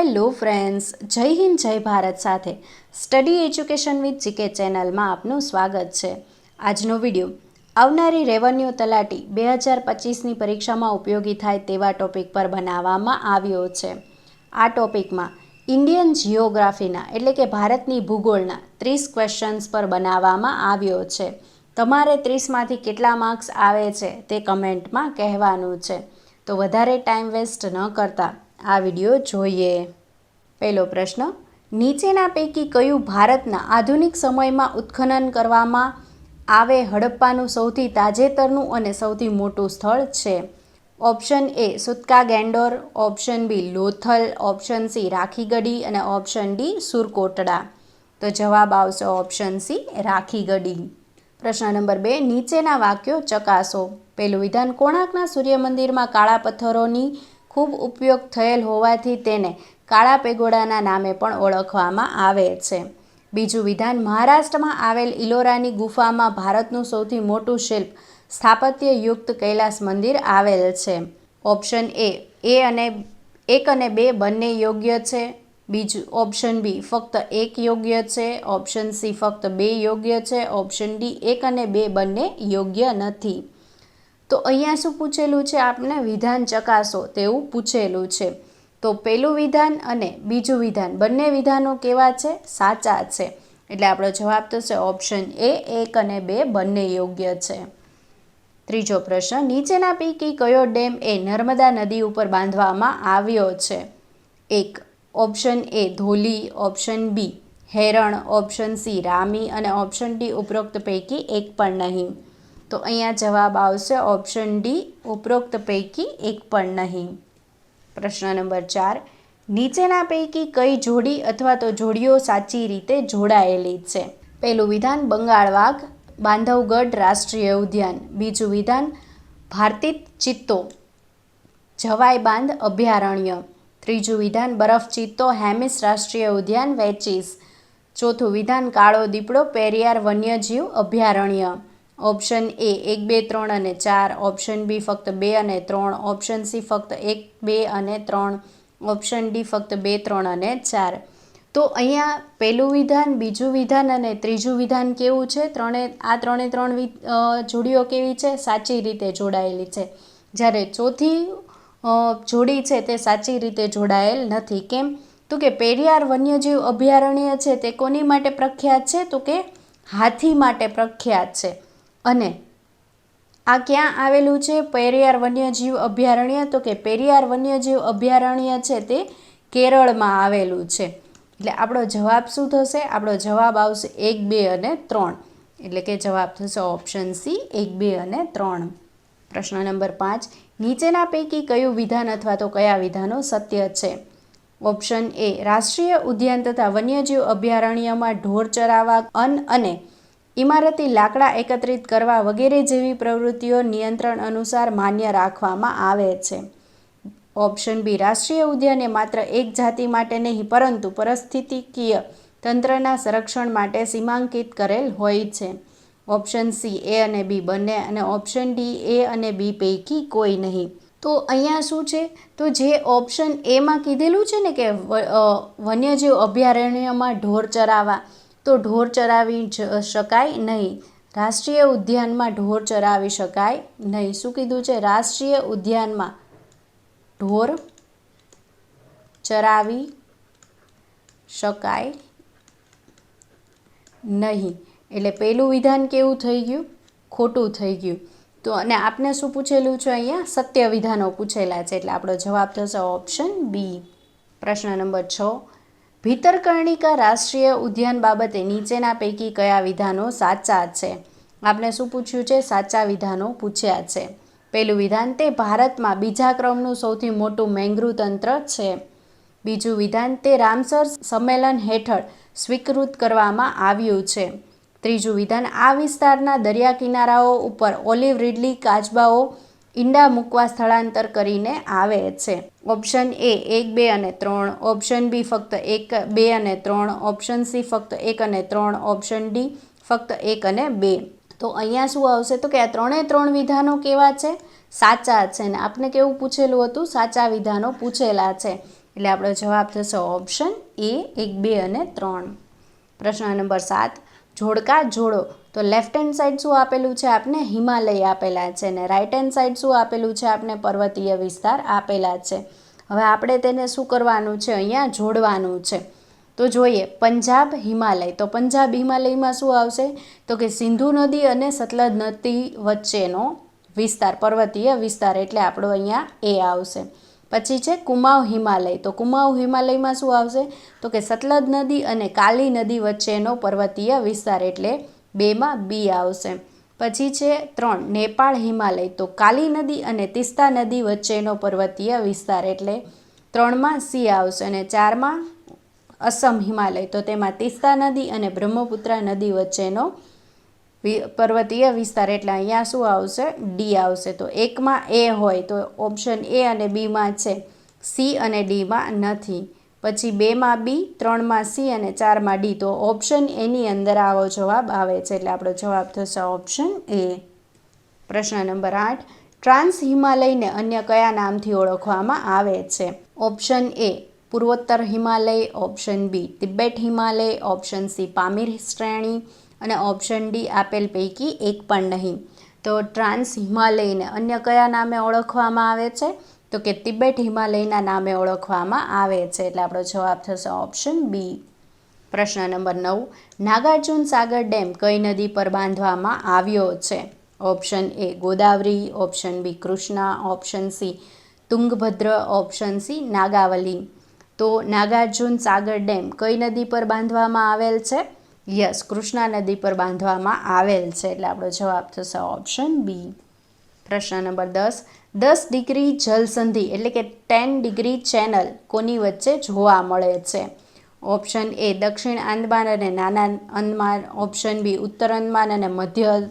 Hello friends, જય હિન્દ, જય ભારત સાથે. સ્ટડી એજ્યુકેશન વિથ જીકે ચેનલમાં આપનું સ્વાગત છે. આજનો વીડિયો, આવનારી રેવન્યુ તલાટી બે હજાર પચીસની પરીક્ષામાં ઉપયોગી થાય તેવા ટોપિક પર બનાવવામાં આવ્યો છે. આ ટોપિકમાં ઇન્ડિયન જિયોગ્રાફીના એટલે કે ભારતની ભૂગોળના, ત્રીસ ક્વેશ્ચન્સ પર બનાવવામાં આવ્યો છે. તમારે ત્રીસમાંથી કેટલા માર્ક્સ આવે છે તે કમેન્ટમાં કહેવાનું છે. તો વધારે ટાઈમ વેસ્ટ ન કરતા. આ વીડિયો જોઈએ. પહેલો પ્રશ્ન, નીચેના પૈકી કયું ભારતના આધુનિક સમયમાં ઉત્ખનન કરવામાં આવે હડપ્પાનું સૌથી તાજેતરનું અને સૌથી મોટું સ્થળ છે? Option A Sutkagen Dor option B Lothal, option C Rakhigarhi અને ઓપ્શન ડી સુરકોટડા. તો જવાબ આવશે ઓપ્શન સી રાખીગઢી. પ્રશ્ન નંબર બે, નીચેના વાક્યો ચકાસો. પહેલું વિધાન કોણાર્કના સૂર્ય મંદિરમાં કાળા પથ્થરોની ખૂબ ઉપયોગ થયેલ હોવાથી તેને કાળા પેગોડાના નામે પણ ઓળખવામાં આવે છે. બીજું વિધાન, મહારાષ્ટ્રમાં આવેલ ઇલોરાની ગુફામાં ભારતનું સૌથી મોટું શિલ્પ સ્થાપત્ય યુક્ત કૈલાસ મંદિર આવેલ છે. ઓપ્શન એ એ અને, એક અને બે બંને યોગ્ય છે. બીજું ઓપ્શન બી, ફક્ત એક યોગ્ય છે. ઓપ્શન સી, ફક્ત બે યોગ્ય છે. ઓપ્શન ડી, એક અને બે બંને યોગ્ય નથી. તો અહીંયા શું પૂછેલું છે? આપને વિધાન ચકાસો તેવું પૂછેલું છે. તો પહેલું વિધાન અને બીજું વિધાન બંને વિધાનો કેવા છે? સાચા છે. એટલે આપણો જવાબ થશે ઓપ્શન એ, એક અને બે બંને યોગ્ય છે. ત્રીજો પ્રશ્ન, નીચેના પૈકી કયો ડેમ એ નર્મદા નદી ઉપર બાંધવામાં આવ્યો છે? એક, option A Dholi, option B Heran, option C Rami અને ઓપ્શન ડી ઉપરોક્ત પૈકી એક પણ નહીં. તો અહીંયા જવાબ આવશે ઓપ્શન ડી ઉપરોક્ત પૈકી એક પણ નહીં. પ્રશ્ન નંબર ચાર, નીચેના પૈકી કઈ જોડી અથવા તો જોડીઓ સાચી રીતે જોડાયેલી છે? પહેલું વિધાન બંગાળ વાઘ, બાંધવગઢ રાષ્ટ્રીય ઉદ્યાન. બીજું વિધાન ભારતીત ચિત્તો જવાઈ બાંધ અભયારણ્ય. ત્રીજું વિધાન બરફ ચિત્તો, હેમિસ રાષ્ટ્રીય ઉદ્યાન, વેચીસ. ચોથું વિધાન કાળો દીપડો, પેરિયાર વન્યજીવ અભયારણ્ય. ઓપ્શન એ એક, બે, ત્રણ અને ચાર. ઓપ્શન બી ફક્ત બે અને ત્રણ. ઓપ્શન સી ફક્ત એક, બે અને ત્રણ. ઓપ્શન ડી ફક્ત બે, ત્રણ અને ચાર. તો અહીંયા પહેલું વિધાન, બીજું વિધાન અને ત્રીજું વિધાન કેવું છે? ત્રણે, આ ત્રણે ત્રણ જોડીઓ કેવી છે? સાચી રીતે જોડાયેલી છે. જ્યારે ચોથી જોડી છે તે સાચી રીતે જોડાયેલ નથી. કેમ? તો કે પેરિયાર વન્યજીવ અભયારણ્ય છે તે કોની માટે પ્રખ્યાત છે? તો કે હાથી માટે પ્રખ્યાત છે. અને આ ક્યાં આવેલું છે? પેરિયાર વન્યજીવ અભયારણ્ય. તો કે પેરિયાર વન્યજીવ અભયારણ્ય છે તે કેરળમાં આવેલું છે. એટલે આપણો જવાબ શું થશે? આપણો જવાબ આવશે એક, બે અને ત્રણ. એટલે કે જવાબ થશે ઓપ્શન સી, એક, બે અને ત્રણ. પ્રશ્ન નંબર પાંચ. નીચેના પૈકી કયું વિધાન અથવા તો કયા વિધાનો સત્ય છે? ઓપ્શન એ, રાષ્ટ્રીય ઉદ્યાન તથા વન્યજીવ અભયારણ્યમાં ઢોર ચરાવવા અન્ન અને ઇમારતી લાકડા એકત્રિત કરવા વગેરે જેવી પ્રવૃત્તિઓ નિયંત્રણ અનુસાર માન્ય રાખવામાં આવે છે. ઓપ્શન બી, રાષ્ટ્રીય ઉદ્યાન એ માત્ર એક જાતિ માટે નહીં, પરંતુ પરિસ્થિતિકીય તંત્રના સંરક્ષણ માટે સીમાંકિત કરેલ હોય છે. ઓપ્શન સી, એ અને બી બંને અને ઓપ્શન ડી, એ અને બી પૈકી કોઈ નહીં. તો અહીંયા શું છે? તો જે ઓપ્શન એમાં કીધેલું છે ને કે વન્યજીવ અભયારણ્યમાં ઢોર ચરાવવા તો ઢોર ચરાવી શકાય નહીં. રાષ્ટ્રીય ઉદ્યાનમાં ઢોર ચરાવી શકાય નહીં. શું કીધું છે? રાષ્ટ્રીય ઉદ્યાનમાં ઢોર ચરાવી શકાય નહીં. એટલે પહેલું વિધાન કેવું થઈ ગયું? ખોટું થઈ ગયું. તો અને આપને શું પૂછેલું છે અહીંયા? સત્ય વિધાનો પૂછેલા છે. એટલે આપણો જવાબ થશે ઓપ્શન બી. પ્રશ્ન નંબર છ. ભીતરકર્ણિકા રાષ્ટ્રીય ઉદ્યાન બાબતે નીચેના પૈકી કયા વિધાનો સાચા છે? આપણે શું પૂછ્યું છે? સાચા વિધાનો પૂછ્યા છે. પહેલું વિધાન તે ભારતમાં બીજા ક્રમનું સૌથી મોટું મેંગ્રુ તંત્ર છે. બીજું વિધાન તે રામસર સંમેલન હેઠળ સ્વીકૃત કરવામાં આવ્યું છે. ત્રીજું વિધાન આ વિસ્તારના દરિયા કિનારાઓ ઉપર ઓલિવ રીડલી કાચબાઓ ઈંડા મૂકવા સ્થળાંતર કરીને આવે છે. ઓપ્શન એ એક, બે અને ત્રણ. ઓપ્શન બી ફક્ત એક, બે અને ત્રણ. ઓપ્શન સી ફક્ત એક અને ત્રણ. ઓપ્શન ડી ફક્ત એક અને બે. તો અહીંયા શું આવશે? તો કે આ ત્રણે ત્રણ વિધાનો કેવા છે? સાચા છે ને આપને કેવું પૂછેલું હતું? સાચા વિધાનો પૂછેલા છે. એટલે આપણો જવાબ થશે ઓપ્શન એ, એક, બે અને ત્રણ. પ્રશ્ન નંબર સાત. જોડકા જોડો. તો લેફ્ટ હેન્ડ સાઈડ શું આપેલું છે? આપને હિમાલય આપેલા છે ને રાઈટ હેન્ડ સાઈડ શું આપેલું છે? આપને પર્વતીય વિસ્તાર આપેલા છે. હવે આપણે તેને શું કરવાનું છે? અહીંયા જોડવાનું છે. તો જોઈએ, પંજાબ હિમાલય. તો પંજાબ હિમાલયમાં શું આવશે? તો કે સિંધુ નદી અને સતલજ નદી વચ્ચેનો વિસ્તાર, પર્વતીય વિસ્તાર એટલે આપણો અહીંયા એ આવશે. પછી છે કુમાઉ હિમાલય. તો કુમાઉ હિમાલયમાં શું આવશે? તો કે સતલજ નદી અને કાલી નદી વચ્ચેનો પર્વતીય વિસ્તાર એટલે બેમાં બી આવશે. પછી છે ત્રણ, નેપાળ હિમાલય. તો કાલી નદી અને તિસ્તા નદી વચ્ચેનો પર્વતીય વિસ્તાર એટલે ત્રણમાં સી આવશે અને ચારમાં અસમ હિમાલય. તો તેમાં તિસ્તા નદી અને બ્રહ્મપુત્રા નદી વચ્ચેનો પર્વતીય વિસ્તાર. એટલે અહીંયા શું આવશે? ડી આવશે. તો એકમાં એ હોય તો ઓપ્શન એ અને બીમાં છે. સી અને ડીમાં નથી. પછી બેમાં બી ત્રણમાં સી અને ચારમાં ડી તો ઓપ્શન એની અંદર આવો જવાબ આવે છે. એટલે આપણો જવાબ થશે ઓપ્શન એ પ્રશ્ન નંબર આઠ. ટ્રાન્સ હિમાલયને અન્ય કયા નામથી ઓળખવામાં આવે છે? ઓપ્શન એ પૂર્વોત્તર Himalaya. Option B Tibet Himalaya. Option C Pamir શ્રેણી. અને ઓપ્શન ડી આપેલ પૈકી એક પણ નહીં. તો ટ્રાન્સ હિમાલયને અન્ય કયા નામે ઓળખવામાં આવે છે? તો કે તિબેટ હિમાલયના નામે ઓળખવામાં આવે છે. એટલે આપણો જવાબ થશે ઓપ્શન બી પ્રશ્ન નંબર નવ. નાગાર્જુન સાગર ડેમ કઈ નદી પર બાંધવામાં આવ્યો છે? Option A Godavari option B Krishna option C Tungabhadra option C Nagavali. તો નાગાર્જુન સાગર ડેમ કઈ નદી પર બાંધવામાં આવેલ છે? યસ, કૃષ્ણા નદી પર બાંધવામાં આવેલ છે. એટલે આપણો જવાબ થશે ઓપ્શન બી પ્રશ્ન નંબર દસ. દસ ડિગ્રી જલસંધિ, એટલે કે ટેન ડિગ્રી ચેનલ કોની વચ્ચે જોવા મળે છે? ઓપ્શન એ દક્ષિણ આંદમાન અને નાના અંદમાન ઓપ્શન બી ઉત્તર અંદમાન અને મધ્ય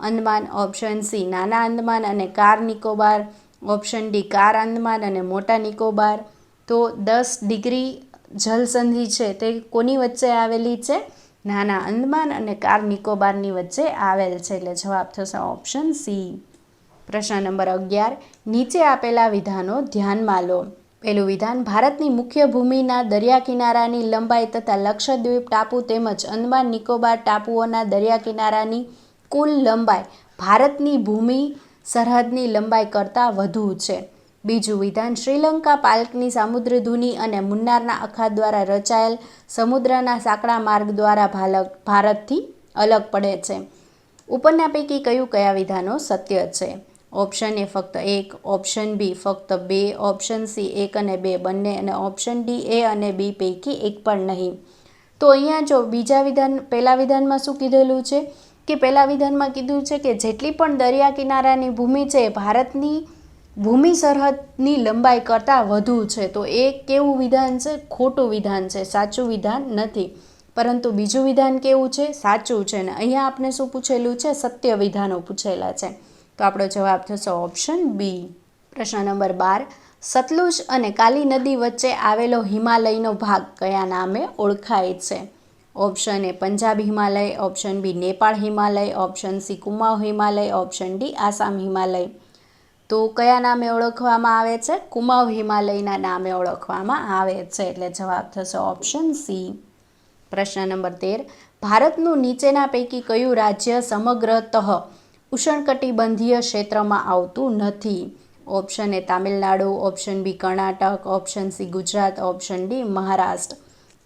અંદમાન ઓપ્શન સી નાના અંદમાન અને કાર નિકોબાર. ઓપ્શન ડી કાર અંદમાન અને મોટા નિકોબાર. તો દસ ડિગ્રી જલસંધિ છે તે કોની વચ્ચે આવેલી છે? નાના અંદમાન અને કાર નિકોબારની વચ્ચે આવેલ છે. એટલે જવાબ થશે ઓપ્શન સી પ્રશ્ન નંબર અગિયાર. નીચે આપેલા વિધાનો ધ્યાનમાં લો. પહેલું વિધાન, ભારતની મુખ્ય ભૂમિના દરિયા કિનારાની લંબાઈ તથા લક્ષદ્વીપ ટાપુ તેમજ અંદમાન નિકોબાર ટાપુઓના દરિયા કિનારાની કુલ લંબાઈ ભારતની ભૂમિ સરહદની લંબાઈ કરતાં વધુ છે. બીજું વિધાન શ્રીલંકા પાલ્કની સામુદ્રધુની અને મુન્નારના અખાત દ્વારા રચાયેલ સમુદ્રના સાંકડા માર્ગ દ્વારા ભાલક ભારતથી અલગ પડે છે. ઉપરના પૈકી કયું કયા વિધાનો સત્ય છે? ઓપ્શન એ ફક્ત એક, ઓપ્શન બી ફક્ત બે, ઓપ્શન સી એક અને બે બંને, અને ઓપ્શન ડી એ અને બી પૈકી એક પણ નહીં. તો અહીંયા જો બીજા વિધાન પહેલા વિધાનમાં શું કીધેલું છે? કે પહેલા વિધાનમાં કીધું છે કે જેટલી પણ દરિયા કિનારાની ભૂમિ છે, ભારતની ભૂમિ સરહદની લંબાઈ કરતાં વધુ છે. તો એ કેવું વિધાન છે? ખોટું વિધાન છે. સાચું વિધાન નથી. પરંતુ બીજું વિધાન કેવું છે? સાચું છે. ને અહીંયા આપણે શું પૂછેલું છે? સત્ય વિધાનો પૂછેલા છે. તો આપણો જવાબ થશે ઓપ્શન બી. પ્રશ્ન નંબર બાર. સતલુજ અને કાલી નદી વચ્ચે આવેલો હિમાલયનો ભાગ કયા નામે ઓળખાય છે? Option A Punjab Himalaya, option B Nepal Himalaya, option C Kumaon Himalaya, option D Assam Himalaya. તો કયા નામે ઓળખવામાં આવે છે? કુમાઉ હિમાલયના નામે ઓળખવામાં આવે છે. એટલે જવાબ થશે ઓપ્શન સી પ્રશ્ન નંબર તેર. ભારતનું નીચેના પૈકી કયું રાજ્ય સમગ્રતઃ ઉષ્ણકટિબંધીય ક્ષેત્રમાં આવતું નથી? Option A Tamil Nadu option B Karnataka option C Gujarat option D Maharashtra.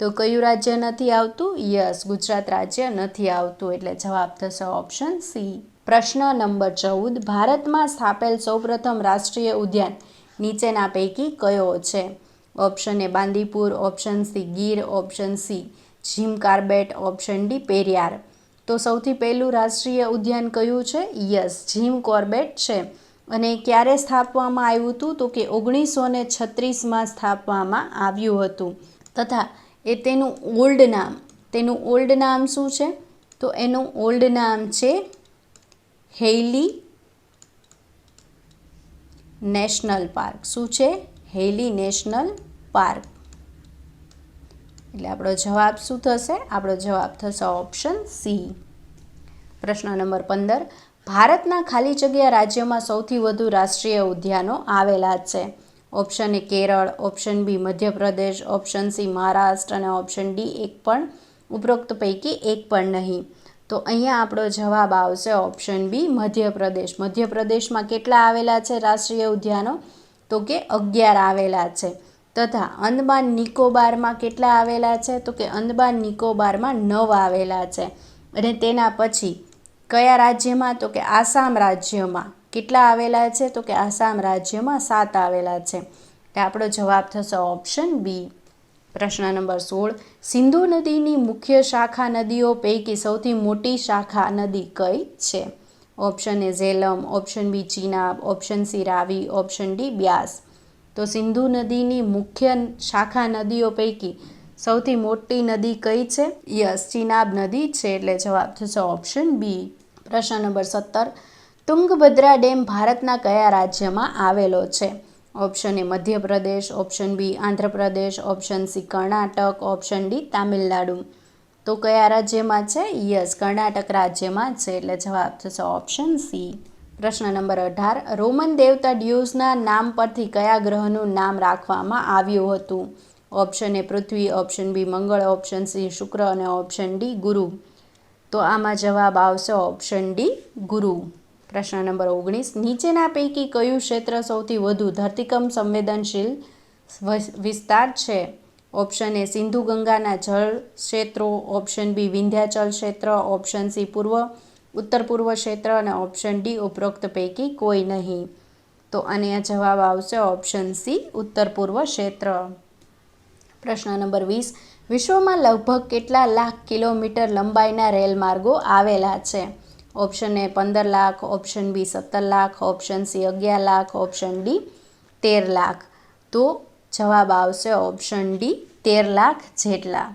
તો કયું રાજ્ય નથી આવતું? યસ ગુજરાત રાજ્ય નથી આવતું. એટલે જવાબ થશે ઓપ્શન સી પ્રશ્ન નંબર ચૌદ, ભારતમાં સ્થાપેલ સૌપ્રથમ રાષ્ટ્રીય ઉદ્યાન નીચેના પૈકી કયો છે? Option A Bandipur, option C Gir, option C Jim Corbett, option D Periyar. તો સૌથી પહેલું રાષ્ટ્રીય ઉદ્યાન કયું છે? યસ જીમ કોર્બેટ છે. અને ક્યારે સ્થાપવામાં આવ્યું હતું? તો કે ઓગણીસો ને છત્રીસમાં સ્થાપવામાં આવ્યું હતું. તથા એ તેનું ઓલ્ડ નામ, તેનું ઓલ્ડ નામ શું છે? તો એનું ઓલ્ડ નામ છે હેલી નેશનલ પાર્ક. શું છે? Hailey national park. એટલે આપણો જવાબ શું થશે? આપણો જવાબ થશે ઓપ્શન સી. પ્રશ્ન નંબર પંદર. ભારતના ખાલી જગ્યા રાજ્યમાં સૌથી વધુ રાષ્ટ્રીય ઉદ્યાનો આવેલા છે. Option A Kerala, option B Madhya Pradesh, option C Maharashtra અને ઓપ્શન ડી એક પણ. ઉપરોક્ત પૈકી એક પણ નહીં. તો અહીંયા આપણો જવાબ આવશે ઓપ્શન બી મધ્યપ્રદેશ. મધ્યપ્રદેશમાં કેટલા આવેલા છે રાષ્ટ્રીય ઉદ્યાનો? તો કે અગિયાર આવેલા છે. તથા અંદમાન નિકોબારમાં કેટલા આવેલા છે? તો કે અંદમાન નિકોબારમાં નવ આવેલા છે. અને તેના પછી કયા રાજ્યમાં? તો કે આસામ રાજ્યમાં કેટલા આવેલા છે? તો કે આસામ રાજ્યમાં સાત આવેલા છે. આપણો જવાબ થશે ઓપ્શન બી પ્રશ્ન નંબર સોળ. સિંધુ નદીની મુખ્ય શાખા નદીઓ પૈકી સૌથી મોટી શાખા નદી કઈ છે? Option A Jhelum, option B Chenab, option C Ravi, option D Beas. તો સિંધુ નદીની મુખ્ય શાખા નદીઓ પૈકી સૌથી મોટી નદી કઈ છે? યસ, ચિનાબ નદી છે એટલે જવાબ થશે ઓપ્શન બી. પ્રશ્ન નંબર સત્તર. તુંગભદ્રા ડેમ ભારતના કયા રાજ્યમાં આવેલો છે? Option A Madhya Pradesh option B Andhra Pradesh option C Karnataka option D Tamil Nadu તો કયા રાજ્યમાં છે? યસ કર્ણાટક રાજ્યમાં છે. એટલે જવાબ થશે ઓપ્શન સી પ્રશ્ન નંબર અઢાર. રોમન દેવતા ડ્યુઝના નામ પરથી કયા ગ્રહનું નામ રાખવામાં આવ્યું હતું? ઓપ્શન એ પૃથ્વી. ઓપ્શન બી મંગળ. ઓપ્શન સી શુક્ર. અને ઓપ્શન ડી ગુરુ. તો આમાં જવાબ આવશે ઓપ્શન ડી ગુરુ. પ્રશ્ન નંબર ઓગણીસ. નીચેના પૈકી કયું ક્ષેત્ર સૌથી વધુ ધરતીકંપ સંવેદનશીલ વિસ્તાર છે? ઓપ્શન એ સિંધુ ગંગાના જળ ક્ષેત્રો, ઓપ્શન બી વિંધ્યાચલ ક્ષેત્ર, ઓપ્શન સી પૂર્વ, ઉત્તર પૂર્વ ક્ષેત્ર અને ઓપ્શન ડી ઉપરોક્ત પૈકી કોઈ નહીં. તો અને જવાબ આવશે ઓપ્શન સી ઉત્તર પૂર્વ ક્ષેત્ર. પ્રશ્ન નંબર વીસ. વિશ્વમાં લગભગ કેટલા લાખ કિલોમીટર લંબાઈના રેલ માર્ગો આવેલા છે? ઓપ્શન એ પંદર લાખ, ઓપ્શન બી સત્તર લાખ, ઓપ્શન સી અગિયાર લાખ, ઓપ્શન ડી તેર લાખ. તો જવાબ આવશે ઓપ્શન ડી તેર લાખ જેટલા.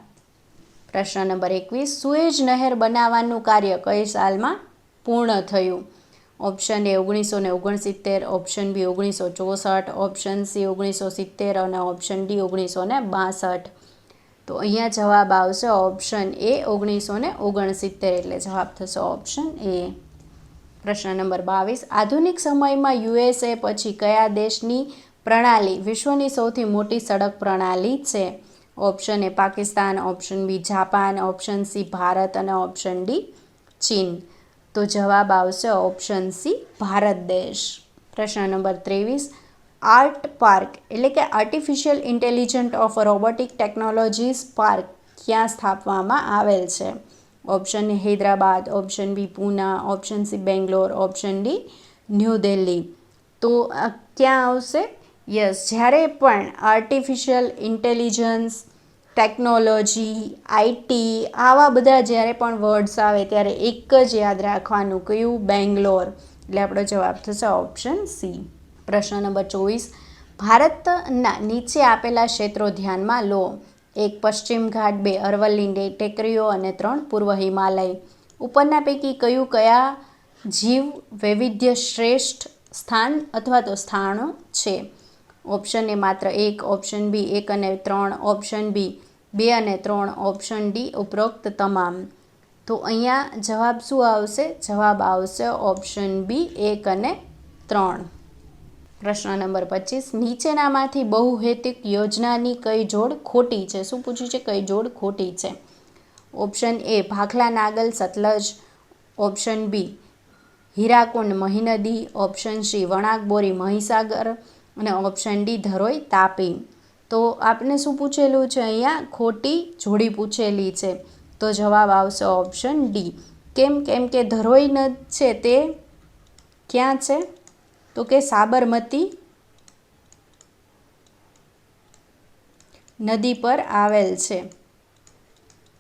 પ્રશ્ન નંબર એકવીસ, સુએજ નહેર બનાવવાનું કાર્ય કઈ સાલમાં પૂર્ણ થયું? ઓપ્શન એ ઓગણીસો ને ઓગણસિત્તેર, ઓપ્શન બી ઓગણીસો ચોસઠ, ઓપ્શન સી ઓગણીસો સિત્તેર અને ઓપ્શન ડી ઓગણીસો ને બાસઠ. તો અહીંયા જવાબ આવશે ઓપ્શન એ ઓગણીસો ને ઓગણસિત્તેર. એટલે જવાબ થશે ઓપ્શન એ પ્રશ્ન નંબર બાવીસ. આધુનિક સમયમાં યુએસએ પછી કયા દેશની પ્રણાલી વિશ્વની સૌથી મોટી સડક પ્રણાલી છે? Option A Pakistan. Option B Japan. Option C Bharat. અને ઓપ્શન ડી ચીન. તો જવાબ આવશે ઓપ્શન સી ભારત દેશ. પ્રશ્ન નંબર ત્રેવીસ. આર્ટ પાર્ક, એટલે કે artificial intelligent of robotic technologies park ક્યાં સ્થાપવામાં આવેલ છે. Option A Hyderabad option B Poona option C Bangalore option D New Delhi. તો ક્યાં આવશે? યસ જ્યારે પણ આર્ટિફિશિયલ ઇન્ટેલિજન્સ ટેકનોલોજી આઈટી આવા બધા જ્યારે પણ વર્ડ્સ આવે, ત્યારે એક જ યાદ રાખવાનું, કયું? બેંગ્લોર. એટલે આપણો જવાબ થશે ઓપ્શન સી પ્રશ્ન નંબર ચોવીસ. ભારતના નીચે આપેલા ક્ષેત્રો ધ્યાનમાં લો. એક પશ્ચિમ ઘાટ, બે અરવલ્લી ટેકરીઓ અને ત્રણ પૂર્વ હિમાલય. ઉપરના પૈકી કયું કયા જીવ વૈવિધ્ય શ્રેષ્ઠ સ્થાન અથવા તો સ્થાનો છે? ઓપ્શન એ માત્ર એક, ઓપ્શન બી એક અને ત્રણ, ઓપ્શન બી બે અને ત્રણ, ઓપ્શન ડી ઉપરોક્ત તમામ. તો અહીંયા જવાબ શું આવશે? જવાબ આવશે ઓપ્શન બી એક અને ત્રણ. પ્રશ્ન નંબર પચીસ, નીચેનામાંથી બહુહેતુક યોજનાની કઈ જોડ ખોટી છે? શું પૂછ્યું છે? કઈ જોડ ખોટી છે? Option A, Bhakra Nangal Sutlej. Option B, Hirakud Mahanadi. Option C, Wanakbori Mahisagar. અને ઓપ્શન ડી, ધરોઈ તાપી. તો આપને શું પૂછેલું છે અહીંયા? ખોટી જોડી પૂછેલી છે. તો જવાબ આવશે ઓપ્શન ડી. કેમ કેમ કે ધરોઈ નદ છે તે ક્યાં છે? તો કે સાબરમતી નદી પર આવેલ છે.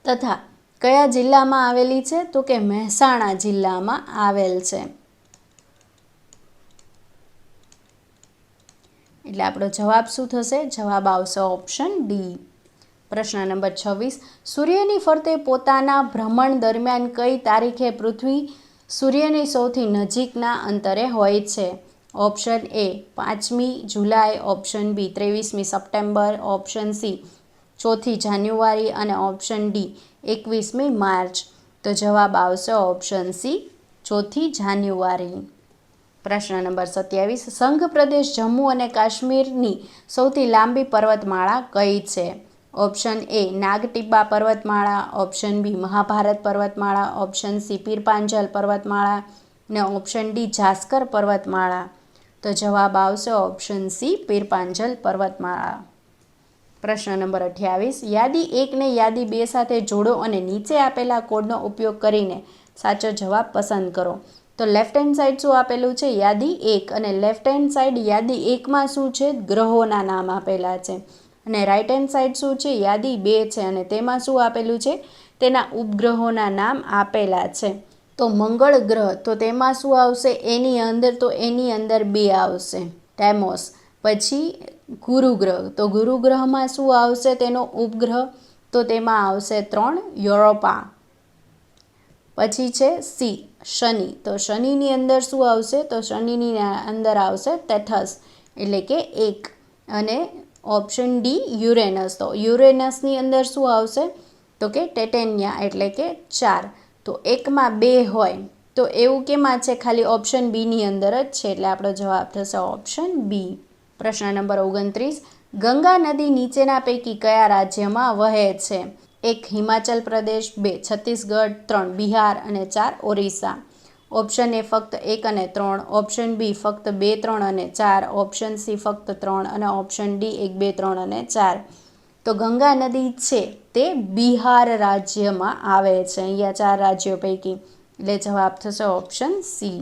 તથા કયા જિલ્લામાં આવેલી છે? તો કે મહેસાણા જિલ્લામાં આવેલ છે. એટલે આપણો જવાબ શું થશે? જવાબ આવશે ઓપ્શન ડી. પ્રશ્ન નંબર છવ્વીસ. સૂર્યની ફરતે પોતાના ભ્રમણ દરમિયાન કઈ તારીખે પૃથ્વી સૂર્યની સૌથી નજીકના અંતરે હોય છે? ઓપ્શન એ પાંચમી જુલાઈ, ઓપ્શન બી ત્રેવીસમી સપ્ટેમ્બર, ઓપ્શન સી ચોથી જાન્યુઆરી અને ઓપ્શન ડી એકવીસમી માર્ચ. તો જવાબ આવશે ઓપ્શન સી ચોથી જાન્યુઆરી. પ્રશ્ન નંબર સત્યાવીસ. સંઘ પ્રદેશ જમ્મુ અને કાશ્મીરની સૌથી લાંબી પર્વતમાળા કઈ છે? ઓપ્શન એ નાગટીબા પર્વતમાળા, ઓપ્શન બી મહાભારત પર્વતમાળા, ઓપ્શન સી પીરપાંજલ પર્વતમાળા ને ઓપ્શન ડી જાસ્કર પર્વતમાળા. તો જવાબ આવશે ઓપ્શન સી પીરપાંજલ પર્વતમાળા. પ્રશ્ન નંબર અઠ્યાવીસ, યાદી એકને યાદી બે સાથે જોડો અને નીચે આપેલા કોડનો ઉપયોગ કરીને સાચો જવાબ પસંદ કરો. તો લેફ્ટ હેન્ડ સાઈડ શું આપેલું છે? યાદી એક અને લેફ્ટ હેન્ડ સાઈડ યાદી એકમાં શું છે? ગ્રહોના નામ આપેલા છે. અને રાઈટ હેન્ડ સાઈડ શું છે? યાદી બે છે અને તેમાં શું આપેલું છે? તેના ઉપગ્રહોના નામ આપેલા છે. તો મંગળ ગ્રહ, તો તેમાં શું આવશે? એની અંદર, તો એની અંદર બે આવશે. ટેમોસ. પછી ગુરુ ગ્રહ. તો ગુરુ ગ્રહમાં શું આવશે? તેનો ઉપગ્રહ. તો તેમાં આવશે ત્રણ યુરોપા. પછી છે સી, શનિ. તો શનિની અંદર શું આવશે? તો શનિની અંદર આવશે તેથસ એટલે કે એક. અને ઓપ્શન ડી, યુરેનસ. તો યુરેનસની અંદર શું આવશે? તો કે ટેટેનિયા, એટલે કે ચાર. તો એકમાં બે હોય, તો એવું કેમાં છે? ખાલી ઓપ્શન બીની અંદર જ છે, એટલે આપણો જવાબ થશે ઓપ્શન બી પ્રશ્ન નંબર ઓગણત્રીસ. ગંગા નદી નીચેના પૈકી કયા રાજ્યમાં વહે છે? એક હિમાચલ પ્રદેશ, બે છત્તીસગઢ, ત્રણ બિહાર અને ચાર ઓરિસ્સા. ઓપ્શન એ ફક્ત એક અને ત્રણ ઓપ્શન બી ફક્ત બે, ત્રણ અને ચાર ઓપ્શન સી ફક્ત ત્રણ અને ઓપ્શન ડી એક, બે, ત્રણ અને ચાર. તો ગંગા નદી છે તે બિહાર રાજ્યમાં આવે છે. અહીંયા ચાર રાજ્યો પૈકી એટલે જવાબ થશે ઓપ્શન સી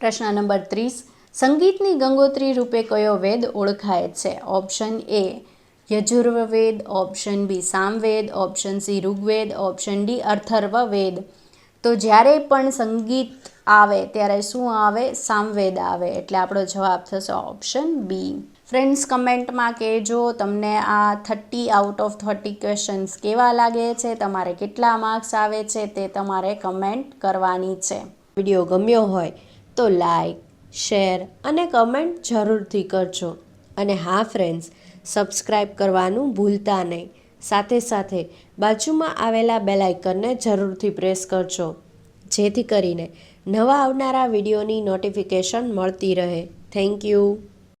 પ્રશ્ન નંબર ત્રીસ, સંગીતની ગંગોત્રી રૂપે કયો વેદ ઓળખાય છે? Option A Yajurveda option B Samaveda option C Rigveda option D Atharvaveda તો જ્યારે પણ સંગીત આવે, ત્યારે શું આવે? સામવેદ આવે. એટલે આપણો જવાબ થશે ઓપ્શન બી ફ્રેન્ડ્સ કમેન્ટમાં કહેજો તમને આ thirty out of thirty questions કેવા લાગે છે? તમારે કેટલા માર્ક્સ આવે છે? તે તમારે કમેન્ટ કરવાની છે. વીડિયો ગમ્યો હોય તો લાઈક શેર અને કમેન્ટ જરૂરથી કરજો. અને હા ફ્રેન્ડ્સ સબસ્ક્રાઈબ કરવાનું ભૂલતા નહીં. સાથે સાથે બાજુમાં આવેલા બેલ જરૂરથી પ્રેસ કરજો. જેથી કરીને નવા આવનારા વિડીયોની નોટિફિકેશન મળતી રહે. Thank you